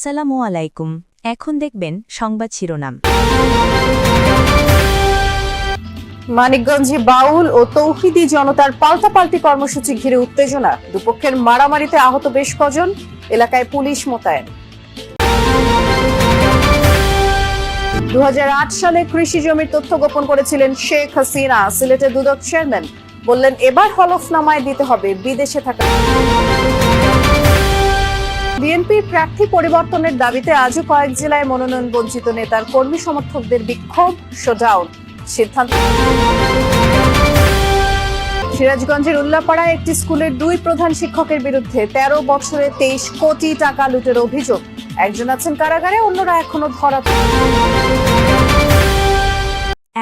আসসালামু আলাইকুম। এখন দেখবেন সংবাদ শিরোনাম। মানিকগঞ্জে বাউল ও তৌহিদি জনতার পাল্টাপাল্টি কর্মসূচি ঘিরে উত্তেজনা। দুপক্ষের মারামারিতে আহত বেশ কজন, এলাকায় পুলিশ মোতায়েন। দু হাজার আট সালে কৃষি জমির তথ্য গোপন করেছিলেন শেখ হাসিনা, সিলেটের দুদক চেয়ারম্যান। বললেন, এবার হলফনামায় দিতে হবে বিদেশে থাকা বিএনপির প্রার্থী পরিবর্তনের দাবিতে আজও কয়েক জেলায় মনোনয়ন বঞ্চিত নেতার কর্মী সমর্থকদের বিক্ষোভ শোডাউন সিদ্ধান্ত। সিরাজগঞ্জের উল্লাপাড়ায় একটি স্কুলের দুই প্রধান শিক্ষকের বিরুদ্ধে তেরো বছরে তেইশ কোটি টাকা লুটের অভিযোগ। একজন আছেন কারাগারে অন্যরা এখনও ধরা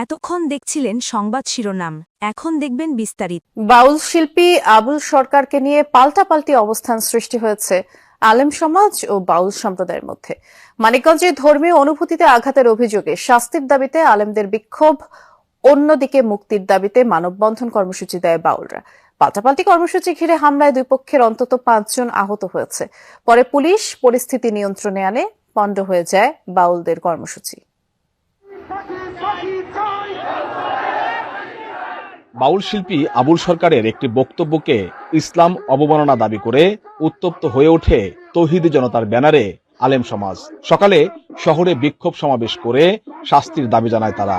এতক্ষণ দেখছিলেন সংবাদ শিরোনাম। এখন দেখবেন বিস্তারিত। বাউল শিল্পী আবুল সরকারকে নিয়ে পাল্টাপাল্টি অবস্থান সৃষ্টি হয়েছে। আলেম সমাজ ও বাউল সম্প্রদায়ের মধ্যে। মানিকগঞ্জে ধর্মীয় অনুভূতিতে আঘাতের অভিযোগে শাস্তির দাবিতে আলেমদের বিক্ষোভ, অন্যদিকে মুক্তির দাবিতে মানববন্ধন কর্মসূচি দেয় বাউলরা। পাল্টাপাল্টি কর্মসূচি ঘিরে হামলায় দুই পক্ষের অন্তত পাঁচজন আহত হয়েছে। পরে পুলিশ পরিস্থিতি নিয়ন্ত্রণে আনে, পণ্ড হয়ে যায় বাউলদের কর্মসূচি। বাউল শিল্পী আবুল সরকারের একটি বক্তব্যকে ইসলাম অবমাননা দাবি করে উত্তপ্ত হয়ে ওঠে তৌহিদি জনতার ব্যানারে আলেম সমাজ। সকালে শহরে বিক্ষোভ সমাবেশ করে শাস্তির দাবি জানায় তারা।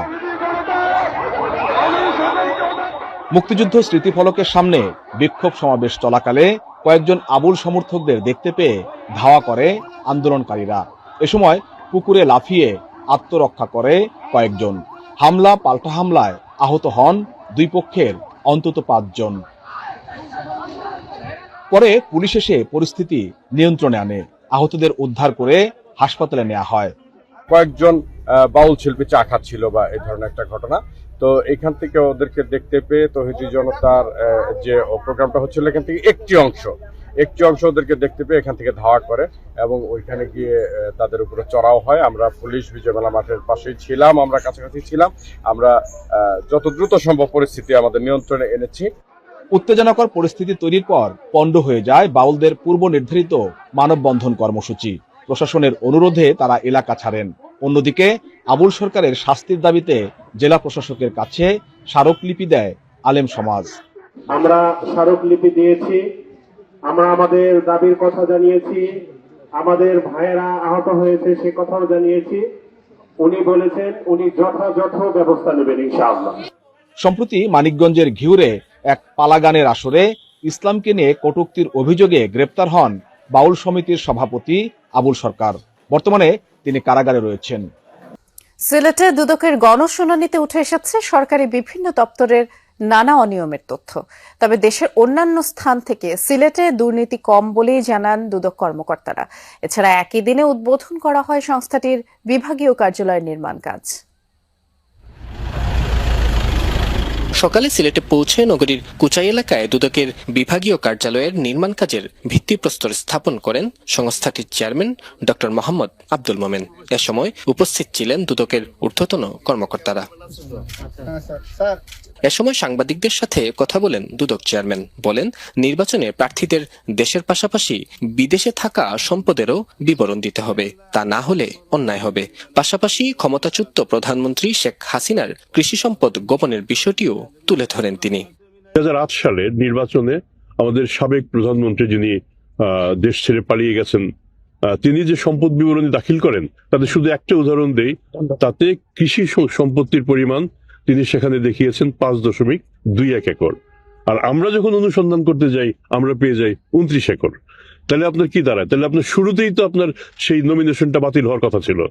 মুক্তিযুদ্ধ স্মৃতিফলকের সামনে বিক্ষোভ সমাবেশ চলাকালে কয়েকজন আবুল সমর্থকদের দেখতে পেয়ে ধাওয়া করে আন্দোলনকারীরা। এ সময় পুকুরে লাফিয়ে আত্মরক্ষা করে কয়েকজন। হামলা, পাল্টা হামলায় আহত হন দুই পক্ষের অন্তত পাঁচজন। পরে পুলিশ এসে পরিস্থিতি নিয়ন্ত্রণে আনে। আহতদের উদ্ধার করে হাসপাতালে নেওয়া হয়। কয়েকজন বাউল শিল্পী চা খাচ্ছিল বা এই ধরনের একটা ঘটনা। তো এখান থেকে ওদেরকে দেখতে পেয়ে তো তহিদি জনতার যে প্রোগ্রামটা হচ্ছিল এখান থেকে একটি অংশ একটি অংশ ওদেরকে দেখতে পেয়ে এখান থেকে ধাওয়া করে এবং ওইখানে গিয়ে তাদের উপরে চড়াও হয়। আমরা পুলিশ বিজয়মেলা মাঠের পাশেই ছিলাম আমরা কাছাকাছি ছিলাম। আমরা যত দ্রুত সম্ভব পরিস্থিতি আমাদের নিয়ন্ত্রণে এনেছি। উত্তেজনাকর পরিস্থিতি তৈরির পর পণ্ড হয়ে যায় বাউলদের পূর্ব নির্ধারিত মানববন্ধন কর্মসূচি। প্রশাসনের অনুরোধে তারা এলাকা ছাড়েন। অন্যদিকে আবুল সরকারের শাস্তির দাবিতে জেলা প্রশাসকের কাছে স্মারকলিপি দেয় আলেম সমাজ। আমরা স্মারকলিপি দিয়েছি। আমরা আমাদের দাবির কথা জানিয়েছি আমাদের ভাইয়েরা আহত হয়েছে সে কথাও জানিয়েছি। উনি বলেছেন উনি যথাযথ ব্যবস্থা নেবেন ইনশাআল্লাহ। সম্প্রতি মানিকগঞ্জের ঘিউরে এক পালাগানের আসরে ইসলামকে নিয়ে কটূক্তির অভিযোগে গ্রেপ্তার হন বাউল সমিতির সভাপতি আবুল সরকার। বর্তমানে তিনি কারাগারে রয়েছেন। সিলেটে দুদকের গণশুনানিতে উঠে এসেছে সরকারি বিভিন্ন দপ্তরের নানা অনিয়মের তথ্য। তবে দেশের অন্যান্য স্থান থেকে সিলেটে দুর্নীতি কম বলেই জানান দুদক কর্মকর্তারা। এছাড়া একই দিনে উদ্বোধন করা হয় সংস্থাটির বিভাগীয় কার্যালয়ের নির্মাণ কাজ। সকালে সিলেটে পৌঁছে নগরীর কুচাই এলাকায় দুদকের বিভাগীয় কার্যালয়ের নির্মাণ কাজের ভিত্তিপ্রস্তর স্থাপন করেন সংস্থাটির চেয়ারম্যান ডক্টর মোহাম্মদ আব্দুল মোমেন। এ সময় উপস্থিত ছিলেন দুদকের ঊর্ধ্বতন কর্মকর্তারা। এ সময় সাংবাদিকদের সাথে কথা বলেন দুদক চেয়ারম্যান। বলেন, নির্বাচনে প্রার্থীদের দেশের পাশাপাশি বিদেশে থাকা সম্পদেরও বিবরণ দিতে হবে। তা না হলে অন্যায় হবে। পাশাপাশি ক্ষমতাচ্যুত প্রধানমন্ত্রী শেখ হাসিনার কৃষি সম্পদ গোপনের বিষয়টিও তুলে ধরেন তিনি। দু সালের নির্বাচনে আমাদের সাবেক প্রধানমন্ত্রী যিনি দেশ ছেড়ে পালিয়ে গেছেন তিনি যে সম্পদ বিবরণী দাখিল করেন, তাতে শুধু একটা উদাহরণ দেই, তাতে কৃষি সম্পত্তির পরিমাণ তিনি সেখানে দেখিয়েছেন পাঁচ দশমিক দুই এক একর। আর আমরা যখন অনুসন্ধান করতে যাই, আমরা পেয়ে যাই উনত্রিশ একর। তাহলে আপনার কি দাঁড়ায়? তাহলে আপনার শুরুতেই তো আপনার সেই নমিনেশনটা বাতিল হওয়ার কথা ছিল।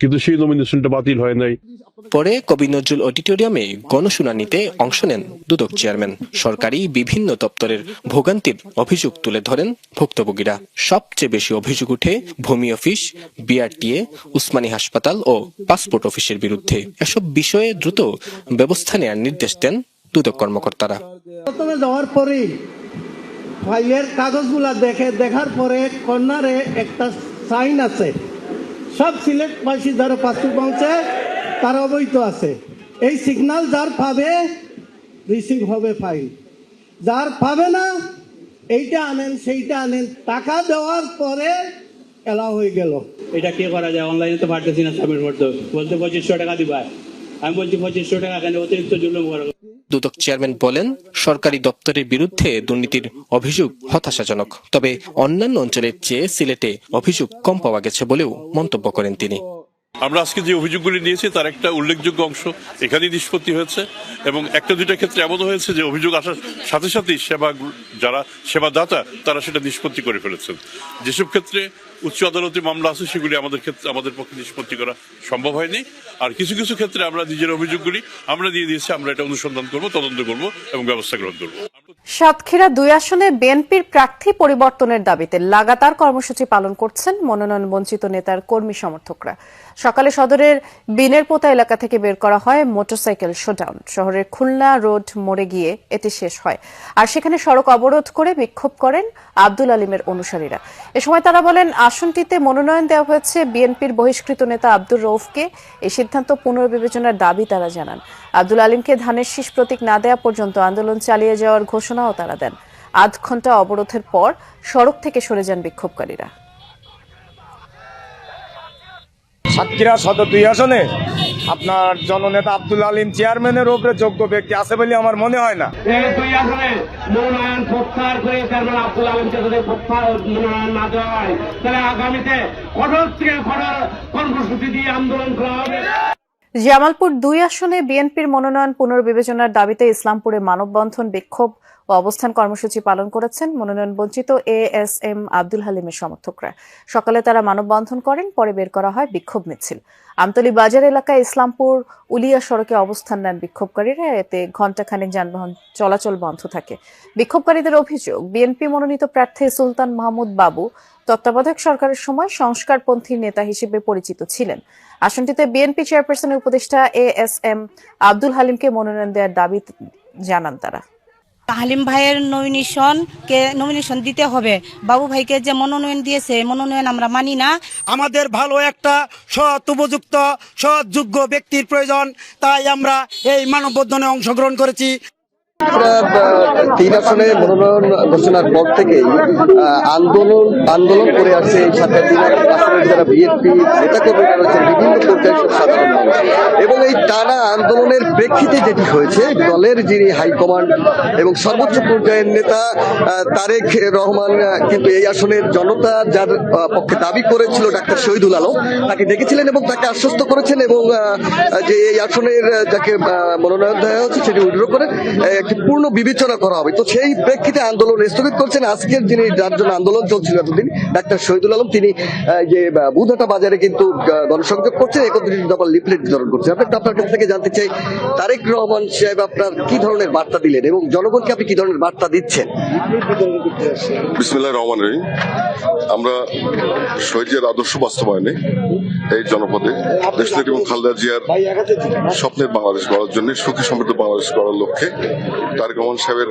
কিন্তু সেই নমিনেশনটা বাতিল হয় নাই। পরে কবি নজরুল অডিটোরিয়ামে গণশুনানিতে অংশ নেন দুদক চেয়ারম্যান। সরকারি বিভিন্ন দপ্তরের ভোগান্তির অভিযোগ তুলে ধরেন ভুক্তভোগীরা। সবচেয়ে বেশি অভিযোগ উঠে ভূমি অফিস বিআরটিএ উসমানী হাসপাতাল ও পাসপোর্ট অফিসের বিরুদ্ধে। এসব বিষয়ে দ্রুত ব্যবস্থা নেওয়ার নির্দেশ দেন দুদক কর্মকর্তারা। প্রথমে যাওয়ার পরেই ফাইলের কাগজগুলা দেখে দেখার পরে কর্নারে একটা সাইন আছে। সব সিলেটবাসী যারা পাসপোর্ট পাচ্ছে তারা অবৈধ আছে। এই সিগন্যাল যার পাবে রিসিভ হবে ফাইল যার পাবে না, এইটা আনেন, সেইটা আনেন। টাকা দেওয়ার পরে এলাও হয়ে গেল। এটা কি করা যায়? অনলাইনে তো পারতেছি না সাবমিট করতে বলতে পঁচিশশো টাকা দিবা। আমি বলছি পঁচিশশো টাকা কেন? অতিরিক্ত জুলুম করো। দুদক চেয়ারম্যান বলেন, সরকারি দপ্তরের বিরুদ্ধে দুর্নীতির অভিযোগ হতাশাজনক। তবে অন্যান্য অঞ্চলের চেয়ে সিলেটে অভিযোগ কম পাওয়া গেছে বলেও মন্তব্য করেন তিনি। আমরা আজকে যে অভিযোগগুলি নিয়েছি, তার একটা উল্লেখযোগ্য অংশ এখানেই নিষ্পত্তি হয়েছে এবং একটা দুইটা ক্ষেত্রে এমন হয়েছে যে অভিযোগ আসার সাথে সাথেই সেবা যারা সেবাদাতা, তারা সেটা নিষ্পত্তি করে ফেলেছেন। যেসব ক্ষেত্রে উচ্চ আদালতে মামলা আছে, সেগুলি আমাদের ক্ষেত্রে, আমাদের পক্ষে নিষ্পত্তি করা সম্ভব হয়নি। আর কিছু কিছু ক্ষেত্রে আমরা নিজের অভিযোগগুলি আমরা দিয়ে দিয়েছি, আমরা এটা অনুসন্ধান করব, তদন্ত করব এবং ব্যবস্থা গ্রহণ করব। সাতক্ষীরা দুই আসনে বিএনপির প্রার্থী পরিবর্তনের দাবিতে লাগাতার কর্মসূচি পালন করছেন মনোনয়ন বঞ্চিত নেতার কর্মী সমর্থকরা। সকালে সদরের বিনেরপোতা এলাকা থেকে বের করা হয় মোটরসাইকেল শোডাউন। শহরের খুলনা রোড মোড়ে গিয়ে এটি শেষ হয়। আর সেখানে সড়ক অবরোধ করে বিক্ষোভ করেন আব্দুল আলিমের অনুসারীরা। এ সময় তারা বলেন, আসনটিতে মনোনয়ন দেওয়া হয়েছে বিএনপির বহিষ্কৃত নেতা আব্দুর রৌফকে এই সিদ্ধান্ত পুনর্বিবেচনার দাবি তারা জানান। আব্দুল আলিমকে ধানের শীষ প্রতীক না দেওয়া পর্যন্ত আন্দোলন চালিয়ে যাওয়ার ঘোষণাও তারা দেন। আধ ঘণ্টা অবরোধের পর সড়ক থেকে সরে যান বিক্ষোভকারীরা। সাতক্ষীরা সদর দুই আসনে আপনার জননেতা আব্দুল আলিম চেয়ারম্যানের উপরে যোগ্য ব্যক্তি আছে বলে আমার মনে হয় না। হয় আগামীতে কঠোর থেকে কঠোর কর্মসূচি দিয়ে আন্দোলন করা হবে। জামালপুর দুই আসনে বিএনপির মনোনয়ন পুনর্বিবেচনার দাবিতে ইসলামপুরে মানববন্ধন বিক্ষোভ ও অবস্থান কর্মসূচি পালন করেছেন মনোনয়ন বঞ্চিত এ এস এম আব্দুল হালিমের সমর্থকরা। সকালে তারা মানববন্ধন করেন, পরে বের করা হয় বিক্ষোভ মিছিল। আমতলী বাজার এলাকায় ইসলামপুর উলিয়া সড়কে অবস্থান নেন বিক্ষোভকারীরা। এতে ঘণ্টাখানেক যানবাহন চলাচল বন্ধ থাকে। বিক্ষোভকারীদের অভিযোগ, বিএনপি মনোনীত প্রার্থী সুলতান মাহমুদ বাবু তত্ত্বাবধায়ক সরকারের সময় সংস্কারপন্থী নেতা হিসেবে পরিচিত ছিলেন। আসনটিতে বিএনপি চেয়ারপারসনের উপদেষ্টা এ এস এম আব্দুল হালিমকে মনোনয়ন দেওয়ার দাবি জানান তারা। হালিম ভাইয়ের নমিনেশন কে নমিনেশন দিতে হবে। বাবু ভাইকে যে মনোনয়ন দিয়েছে মনোনয়ন আমরা মানি না। আমাদের ভালো একটা সৎ উপযুক্ত সৎ যোগ্য ব্যক্তির প্রয়োজন তাই আমরা এই মানববন্ধনে অংশগ্রহণ করেছি। তিন আসনে মনোনয়ন ঘোষণার পর থেকেই আন্দোলন আন্দোলন করে আসছে এই সাতটা তিন আসনের যারা বিএনপি নেতা কর্মীরা রয়েছেন বিভিন্ন পর্যায়ের সব সাধারণ মানুষ। এবং এই টানা আন্দোলনের প্রেক্ষিতে যেটি হয়েছে দলের যিনি হাইকমান্ড এবং সর্বোচ্চ পর্যায়ের নেতা তারেক রহমান কিন্তু এই আসনের জনতা যার পক্ষে দাবি করেছিল ডাক্তার শহীদুল আলম, তাকে ডেকেছিলেন এবং তাকে আশ্বস্ত করেছেন এবং যে এই আসনের যাকে মনোনয়ন দেওয়া হচ্ছে সেটি উইড্র করে একটি পূর্ণ বিবেচনা করা হবে। তো সেই প্রেক্ষিতে আন্দোলন স্থগিত করছেন আজকের যিনি, যার জন্য আন্দোলন চলছিল এতদিন, ডাক্তার শহীদুল আলম। তিনি যে বুধাটা বাজারে কিন্তু গণসংযোগ করছেন, একত্রিশ দফা লিফলেট বিতরণ করছেন। আপনি আপনার কাছ থেকে জানতে চাই, তারেক রহমান সাহেব আপনার কি ধরনের বার্তা দিলেন এবং জনগণকে আপনি কি ধরনের বার্তা দিচ্ছেন? রহমান রহিম। আমরা শহীদের আদর্শ বাস্তবায়নে এই জনপদে দেশনেত্রী এবং খালেদা জিয়ার স্বপ্নের বাংলাদেশ গড়ার জন্য সুখী সমৃদ্ধ বাংলাদেশ গড়ার লক্ষ্যে তার গমন সাহেবের